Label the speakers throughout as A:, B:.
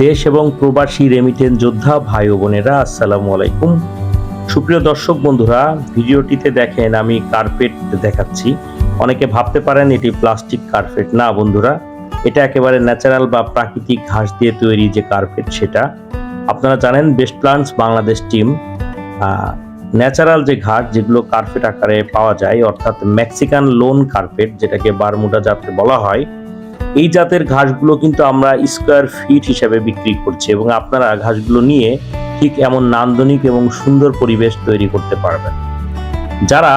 A: দেশ এবং প্রবাসী রেমিটেন্স যোদ্ধা ভাই ও বোনেরা, আসসালামু আলাইকুম। সুপ্রিয় দর্শক বন্ধুরা, ভিডিওটিতে দেখেন আমি কার্পেট দেখাচ্ছি। অনেকে ভাবতে পারেন এটি প্লাস্টিক কার্পেট না বন্ধুরা, এটা একেবারে ন্যাচারাল বা প্রাকৃতিক ঘাস দিয়ে তৈরি যে কার্পেট সেটা। আপনারা জানেন best plants Bangladesh team natural যে ঘাস যেগুলো কার্পেট আকারে পাওয়া যায়, অর্থাৎ মেক্সিকান লোন কার্পেট যেটাকে বারমুডা জাতে বলা হয় এই জাতের ঘাসগুলো কিন্তু আমরা স্কোয়ার ফিট হিসাবে বিক্রি করছি এবং আপনারা ঘাসগুলো নিয়ে ঠিক এমন নান্দনিক এবং সুন্দর পরিবেশ তৈরি করতে পারবেন। যারা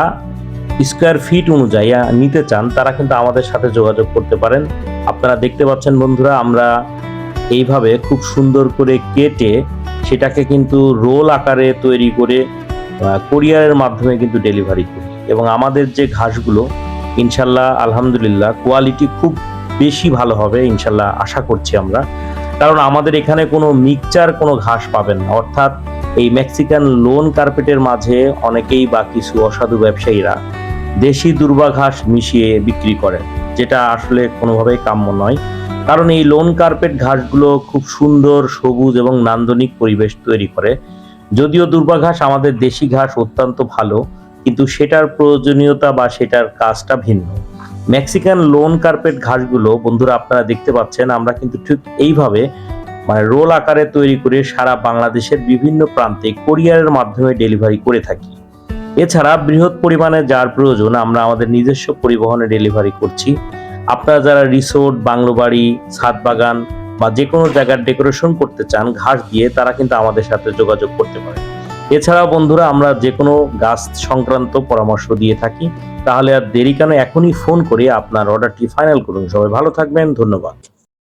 A: স্কোয়ার ফিট অনুযায়ী নিতে চান, তারা কিন্তু আমাদের সাথে যোগাযোগ করতে পারেন। আপনারা দেখতে পাচ্ছেন বন্ধুরা, আমরা এইভাবে খুব সুন্দর করে কেটে সেটাকে কিন্তু রোল আকারে তৈরি করে কোরিয়ারের মাধ্যমে কিন্তু ডেলিভারি করি। এবং আমাদের যে ঘাসগুলো, ইনশাল্লাহ, আলহামদুলিল্লাহ কোয়ালিটি খুব বেশি ভালো হবে, ইনশাল্লাহ আশা করছি আমরা। কারণ আমাদের এখানে কোনো মিক্সচার, কোনো ঘাস পাবেন না। অর্থাৎ এই মেক্সিকান লোন কার্পেটের মাঝে অনেকেই বা কিছু অসাধু ব্যবসায়ীরা দেশি দুর্বা ঘাস মিশিয়ে বিক্রি করেন যেটা আসলে কোনোভাবেই কাম্য নয়। কারণ এই লোন কার্পেট ঘাসগুলো খুব সুন্দর, সবুজ এবং নান্দনিক পরিবেশ তৈরি করে। যদিও দুর্বা ঘাস আমাদের দেশি ঘাস অত্যন্ত ভালো, কিন্তু সেটার প্রয়োজনীয়তা বা সেটার কাজটা ভিন্ন। মেক্সিকান লোন কার্পেট ঘাসগুলো বন্ধুরা আপনারা দেখতে পাচ্ছেন, আমরা কিন্তু ঠিক এইভাবে মানে রোল আকারে তৈরি করে সারা বাংলাদেশের বিভিন্ন প্রান্তে কোরিয়ারের মাধ্যমে ডেলিভারি করে থাকি। এছাড়া বৃহৎ পরিমাণে যার প্রয়োজন, আমরা আমাদের নিজস্ব পরিবহনে ডেলিভারি করছি। আপনারা যারা রিসোর্ট বাংলো বাড়ি ছাদ বাগান বা যে কোনো জায়গার ডেকোরেশন করতে চান, ঘাস দিয়ে তারা কিন্তু আমাদের সাথে যোগাযোগ করতে পারে এছাড়াও বন্ধুরা, আমরা যে কোনো গাছ সংক্রান্ত পরামর্শ দিয়ে থাকি, তাহলে আর দেরি কেন, এখনই ফোন করে আপনার অর্ডারটি ফাইনাল করুন। সবাই ভালো থাকবেন, ধন্যবাদ।